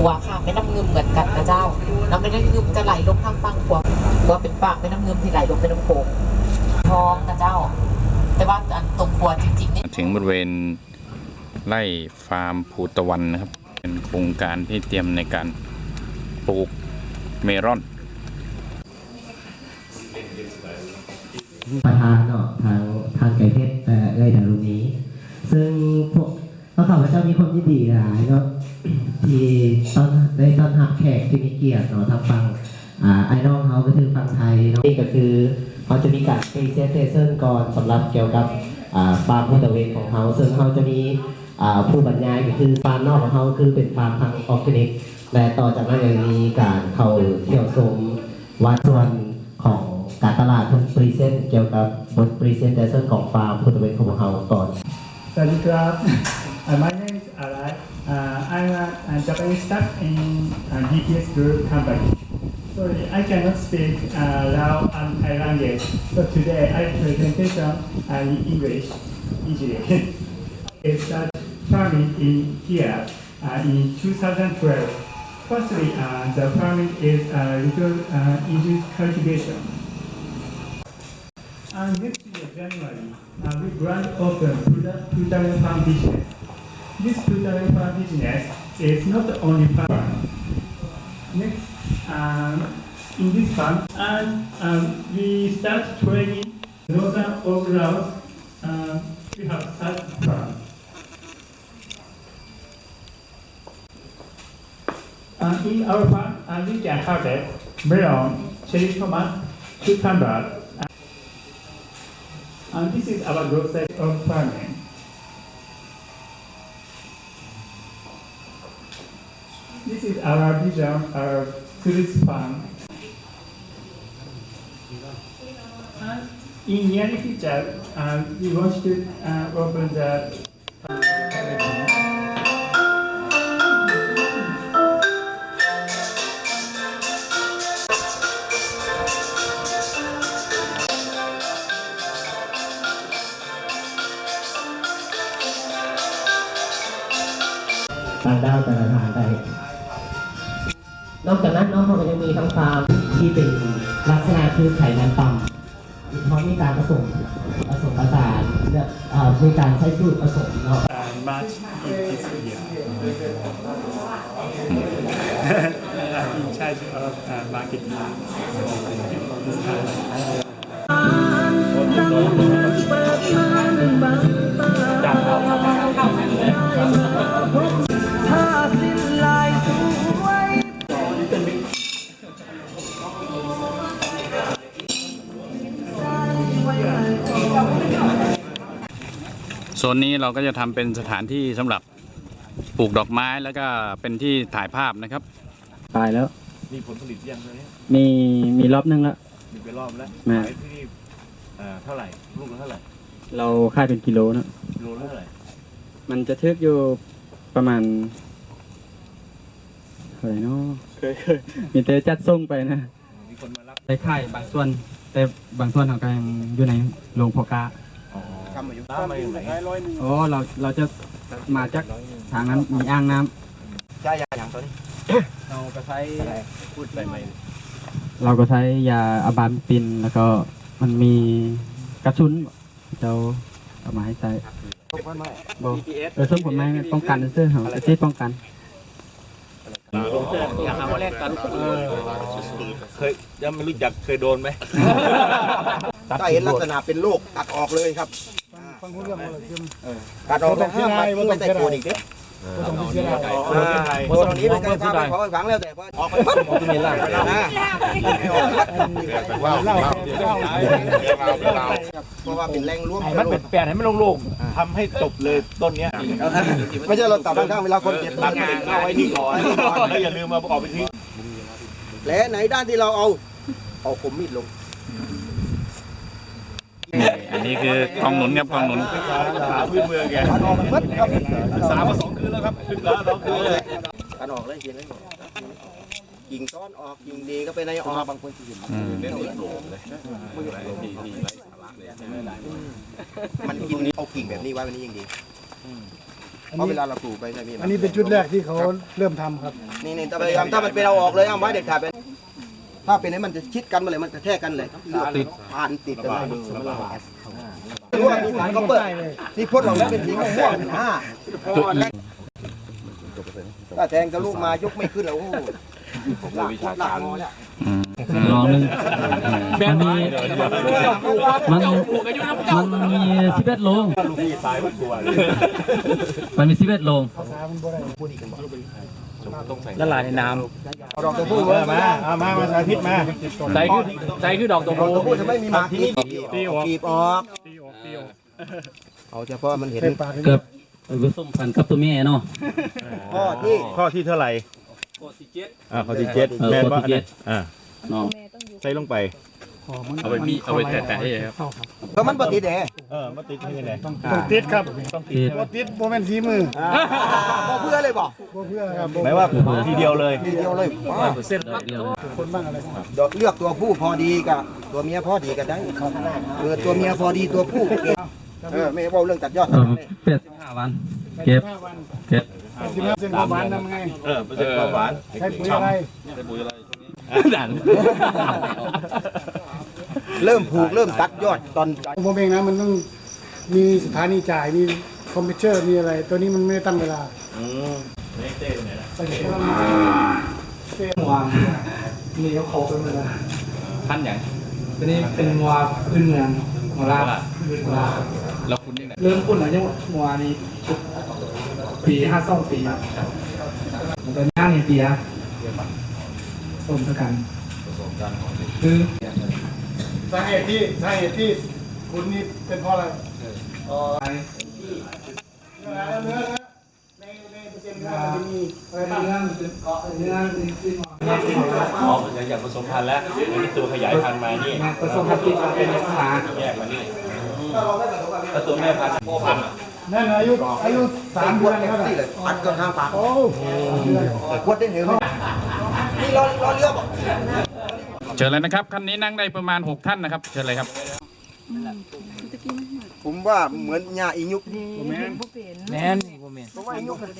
ขวาข้างแม่น้ำเงิมเหมือนกันนะเจ้าแล้วแม่น้ำเงิมจะไหลลงทางฝั่งขวาว่าเป็นปากแม่น้ำเงิมที่ไหลลงแม่น้ำโขงทองนะเจ้า แต่ว่าอันตรงขวาจริงๆนี่ถึงบริเวณไร่ฟาร์มภูตะวันนะครับ เป็นโครงการที่เตรียมในการปลูกเมลอนประธานเนาะทางทางไก่เพชรเอ่อเอ้ยดารุนี้ ซึ่งพวก เจ้ามีความยินดีหลายเนาะที่ต้อนได้ต้อนรับแขกที่มีเกียรติเนาะทางฝั่งอ่าไอดอลเขาก็คือฝั่งไทยเนาะนี่ก็คือเขาจะมีการพรีเซนเทชันก่อนสำหรับเกี่ยวกับฟาร์มพุทธเวทของเขาซึ่งเขาจะมีผู้บรรยายก็คือฟาร์มนอกของเขาคือเป็นฟาร์มทางออร์แกนิกและต่อจากนั้นยังมีการเข้าเที่ยวชมวัดส่วนของการตลาดเพิ่นพรีเซนเกี่ยวกับบทพรีเซนเทชันของฟาร์มพุทธเวทของเขาก่อน Study club. Uh, my name Japanese staff in uh, DPS Group company. Sorry, I cannot speak uh, Lao and Thai language. So today I presentation uh, in English easily. it's that farming in here uh, in 2012. Firstly, uh, the farming is uh, little uh, cultivation. And next year, January, uh, we grand open Putarian farm business. This Putarian farm business is not the only farm. Next, um, in this farm, and um, we start training northern of Laos. Uh, we have such farm. Uh, in our farm, uh, we can harvest melon, cherry tomato, cucumber, and this is our process of farming. This is our vision of tourist farm. And in near future, uh, we want to uh, open the ต่า นได้นอกจากนั้นเน้องเขาก็ยังมีทั้งฟาร์มที่เป็นลักษณะคือไขมันต่ำเพราะมีการผสมผสมผสานและอ่ามีการใช้สูตรผสมเนาะ uh, March in this year. I'm in charge of uh, marketing. โซนนี้เราก็จะทำเป็นสถานที่สำหรับปลูกดอกไม้แล้วก็เป็นที่ถ่ายภาพนะครับ ตายแล้ว มีผลผลิตยังตอนนี้มีมีรอบนึงแล้ว มีไปรอบแล้วแม่ ขายที่นี่เอ่อเท่าไหร่ลูกละเท่าไหร่เราค่ายเป็นกิโลนะโลละเท่าไหร่มันจะทึกอยู่ประมาณเท่าไหร่เนาะเคยเคยมีแต่จัดส่งไปนะมีคนมารับไปค่ายบางส่วน แต่บางส่วนเขาก็ยังอยู่ในโรงเพอกาทำมาอยู่น้ำมาอยู่ไหนโอ้เราเราจะมาจากทางนั้นมีอ่างน้ำใช่อย่างตอนนี้เราก็ใช้พูดไปไหมเราก็ใช้ยาอะบามปินแล้วก็มันมีกระสุนเราเอามาให้ใช้บอกเออส้มผลไม้ป้องกันเสื้อเขาจะป้องกันเคยยังไม่รู้จักเคยโดนไหม ถ้าเห็นลักษณะเป็นโรคตัดออกเลยครับ ตัดออกแต่ห้ามไปไม่ใส่โคนอีกเด้โดนตรงนี้เป็นการทำไปขอไปฝังแล้วแต่พอออกไปปั๊บนะเพราะว่าเป็นแรงร่วมให้มันเป็นแปลนให้มันโล่งๆทำให้จบเลยต้นเนี้ยไม่ใช่เราตัดข้างๆเวลาคนเจ็บตั้งงานเอาไว้ที่ก่อนแล้วอย่าลืมมาประกอบไปทิ้งแผลไหนด้านที่เราเอาเอาคมมีดลง อันนี้คือกองหนุนครับกองหนุนสาพื้นเมืองแกตัดออกมัดครับสามาสองคืนแล้วครับขึ้นแล้วสองคืนเลยตัดออกเลยเขียนเลยกิ่งซ้อนออกกิ่งดีก็เป็นในออกบางคนอืมมันกินเอากิ่งแบบนี้ไว้วันนี้ยังดีเพราะเวลาเราปลูกไปใช่ไหมอันนี้เป็นชุดแรกที่เขาเริ่มทำครับ นี่นี่ถ้าพยายามถ้ามันเป็นเอาออกเลยเอาไม้เด็ดขาดไป ถ้าเป็นให้มันจะชิดกันมาเลยมันจะแทกกันเลยติดผ่านติดกันเลยรู้ว่ามีสารก็เปิดนี่พ่นออกแล้วเป็นสีม่วงๆอ่าถ้าแทงทะลุมายกไม่ขึ้นแล้วโอ้โหลากากงอแล้วอืมลองนึงมันมีมันมันมีสิบเอ็ดลงมันมีสิบเอ็ดลง ละลายในน้ดอกตัวผู้ำเออมาเอามามาสาธิตมาใจคือใจคือดอกตัวดอกตัวผู้จะไม่มีหมากทีกีนี้บตีออกกีบออกเอาเฉพาะมันเห็นเกือบผสมพันธุ์กับตัวแม่เนาะข้อที่ข้อที่เท่าไหร่อ่าข้อที่เจ็ดเออแม่นข้อว่าที่อันเจ็นี้ดอ่าเนาะใส่ลงไป เอาไปมีเอาไปแตะๆครับเพราะมันปฏิเดะเออมาติดให้ยังไงต้องติดครับติดบ่ติดโมเมนสีมือพอเพื่อเลยบอกบ่เพื่อครับบ่หมายว่าทีเดียวเลยทีเดียวเลยดอกเดียวคนบ้างอะไรดอกเลือกตัวผู้พอดีกับตัวเมียพอดีกันได้เออตัวเมียพอดีตัวผู้เก็บเออไม่เอาเรื่องตัดยอดเออเป็ดสิบห้าวันเก็บห้าวันเก็บสิบห้าเซนความหวานทำไงเออเปอร์เซ็นต์ความหวานใช้ปุ๋ยอะไรดัน เริ่มผูกเริ่มตัดยอดตอนผมเองนะมันต้องมีสถานีจ่ายมีคอมพิวเตอร์มีอะไร ตัวนี้มันไม่ได้ตั้งเวลาสังเกตว่ามันเต้วางนี่เขาโคไปหมดแล้วพันอย่างตัวนี้เป็นวัวพื้นเมืองหัวลาบหัวลาบแล้วคุณยังไงเริ่มคุณหลังจากวัวนี้ปีห้าสองปีตอนนี้นี่ปีอะผสมกันคือ สาเหตุที่สาเหตุที่คุณนี่เป็นเพราะอะไรอ๋อเนื้อเนื้อในในเปอร์เซ็นต์เนื้อมันจะมีอะไรบ้างเนื้อมันเป็นเกาะเนื้อมันเป็นอ๋อมันอยากผสมพันธุ์แล้วอันนี้ตัวขยายพันธุ์มานี่ผสมพันธุ์ที่เป็นลักษณะแยกมานี่แล้วตัวแม่พันธุ์พ่อพันธุ์นั่นอายุอายุสามเดืวอนเต็มเท่าไหร่ที่เลยอัดกข้างปากโอ้โหขวดได้เหนียวเลยนี่รอรอเรือบอก ชิญเลยนะครับคันนี้นั่งได้ประมาณ 6 ท่านนะครับ เชิญเลยครับ ผมว่าเหมือนหญ้าอียุก แมนแม่นบ่แม่นเพราะว่าอียุกมัน